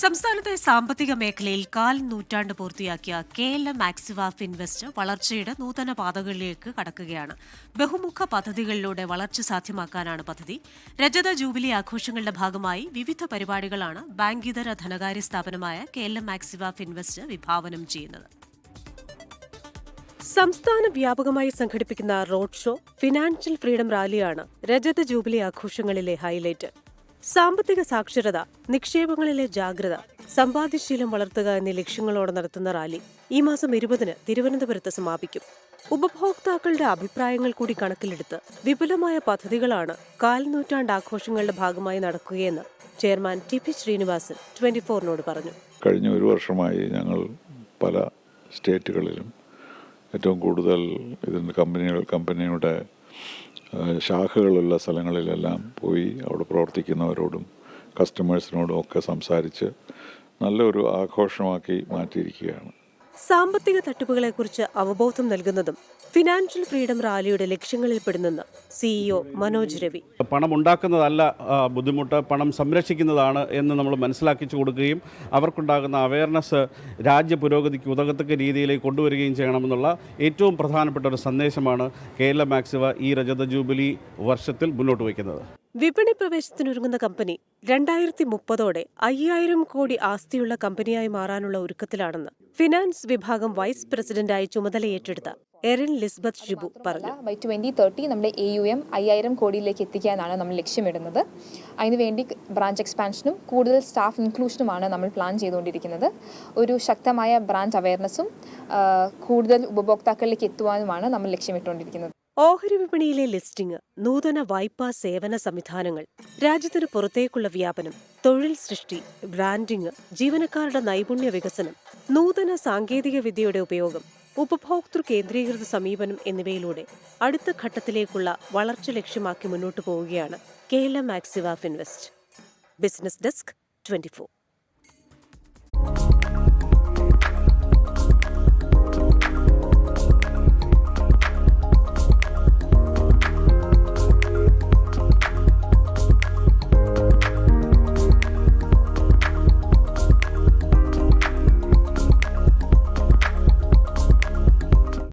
സംസ്ഥാനത്തെ സാമ്പത്തിക മേഖലയിൽ കാൽ നൂറ്റാണ്ട് പൂർത്തിയാക്കിയ K L M Axiva Finvest വളർച്ചയുടെ നൂതന പാതകളിലേക്ക് കടക്കുകയാണ്. ബഹുമുഖ പദ്ധതികളിലൂടെ വളർച്ച സാധ്യമാക്കാനാണ് പദ്ധതി. രജത ജൂബിലി ആഘോഷങ്ങളുടെ ഭാഗമായി വിവിധ പരിപാടികളാണ് ബാങ്കിതര ധനകാര്യ സ്ഥാപനമായ K L M Axiva Finvest വിഭാവനം ചെയ്യുന്നത്. സംസ്ഥാന വ്യാപകമായി സംഘടിപ്പിക്കുന്ന റോഡ് ഷോ ഫിനാൻഷ്യൽ ഫ്രീഡം റാലിയാണ് രജത ജൂബിലി ആഘോഷങ്ങളിലെ ഹൈലൈറ്റ്. സാമ്പത്തിക സാക്ഷരത നിക്ഷേപങ്ങളിലെ ജാഗ്രത സമ്പാദ്യശീലം വളർത്തുക എന്നീ ലക്ഷ്യങ്ങളോടെ നടത്തുന്ന റാലി ഈ മാസം ഇരുപതിന് തിരുവനന്തപുരത്ത് സമാപിക്കും. ഉപഭോക്താക്കളുടെ അഭിപ്രായങ്ങൾ കൂടി കണക്കിലെടുത്ത് വിപുലമായ പദ്ധതികളാണ് കാൽനൂറ്റാണ്ട് ആഘോഷങ്ങളുടെ ഭാഗമായി നടക്കുകയെന്ന് chairman T P Srinivasan twenty ഫോറിനോട് പറഞ്ഞു. കഴിഞ്ഞ ഒരു വർഷമായി ഞങ്ങൾ പല സ്റ്റേറ്റുകളിലും ഏറ്റവും കൂടുതൽ ഇതിന്റെ കമ്പനികൾ കമ്പനിയുടെ ശാഖകളുള്ള സ്ഥലങ്ങളിലെല്ലാം പോയി അവിടെ പ്രവർത്തിക്കുന്നവരോടും കസ്റ്റമേഴ്സിനോടും ഒക്കെ സംസാരിച്ച് നല്ലൊരു ആഘോഷമാക്കി മാറ്റിയിരിക്കുകയാണ്. സാമ്പത്തിക തട്ടിപ്പുകളെക്കുറിച്ച് അവബോധം നൽകുന്നതും ഫിനാൻഷ്യൽ ഫ്രീഡം റാലിയുടെ ലക്ഷ്യങ്ങളിൽ പെടുന്ന സിഇഒ മനോജ് രവി. പണം ഉണ്ടാക്കുന്നതല്ല ബുദ്ധിമുട്ട് പണം സംരക്ഷിക്കുന്നതാണ് എന്ന് നമ്മൾ മനസ്സിലാക്കിച്ചു കൊടുക്കുകയും അവർക്കുണ്ടാകുന്ന അവയർനെസ് രാജ്യ പുരോഗതിക്ക് ഉതകത്തക്ക രീതിയിലേക്ക് കൊണ്ടുവരികയും ചെയ്യണമെന്നുള്ള ഏറ്റവും പ്രധാനപ്പെട്ട ഒരു സന്ദേശമാണ് കേരള മാക്സിവ ഈ രജത ജൂബിലി വർഷത്തിൽ മുന്നോട്ട് വയ്ക്കുന്നത്. വിപണി പ്രവേശത്തിനൊരുങ്ങുന്ന കമ്പനി രണ്ടായിരത്തി മുപ്പതോടെ അയ്യായിരം കോടി ആസ്തിയുള്ള കമ്പനിയായി മാറാനുള്ള ഒരുക്കത്തിലാണെന്ന് ഫിനാൻസ് വിഭാഗം വൈസ് പ്രസിഡന്റായി ചുമതലയേറ്റെടുത്ത എറിൻ ലിസ്ബത്ത് ഷിബു പറഞ്ഞു. ബൈ ട്വന്റി തേർട്ടി നമ്മുടെ എ യു എം അയ്യായിരം കോടിയിലേക്ക് എത്തിക്കാനാണ് നമ്മൾ ലക്ഷ്യമിടുന്നത്. അതിനുവേണ്ടി ബ്രാഞ്ച് എക്സ്പാൻഷനും കൂടുതൽ സ്റ്റാഫ് ഇൻക്ലൂഷനുമാണ് നമ്മൾ പ്ലാൻ ചെയ്തുകൊണ്ടിരിക്കുന്നത്. ഒരു ശക്തമായ ബ്രാഞ്ച് അവയർനെസ്സും കൂടുതൽ ഉപഭോക്താക്കളിലേക്ക് എത്തുവാനുമാണ് നമ്മൾ ലക്ഷ്യമിട്ടുകൊണ്ടിരിക്കുന്നത്. ഓഹരി വിപണിയിലെ ലിസ്റ്റിംഗ് നൂതന വായ്പാ സേവന സംവിധാനങ്ങൾ രാജ്യത്തിന് പുറത്തേക്കുള്ള വ്യാപനം തൊഴിൽ സൃഷ്ടി ബ്രാൻഡിംഗ് ജീവനക്കാരുടെ നൈപുണ്യ വികസനം നൂതന സാങ്കേതിക വിദ്യയുടെ ഉപയോഗം ഉപഭോക്തൃ കേന്ദ്രീകൃത സമീപനം എന്നിവയിലൂടെ അടുത്ത ഘട്ടത്തിലേക്കുള്ള വളർച്ച ലക്ഷ്യമാക്കി മുന്നോട്ടു പോവുകയാണ് കേരള മാക്സിവാഫ് ഇൻവെസ്റ്റ്. Business desk twenty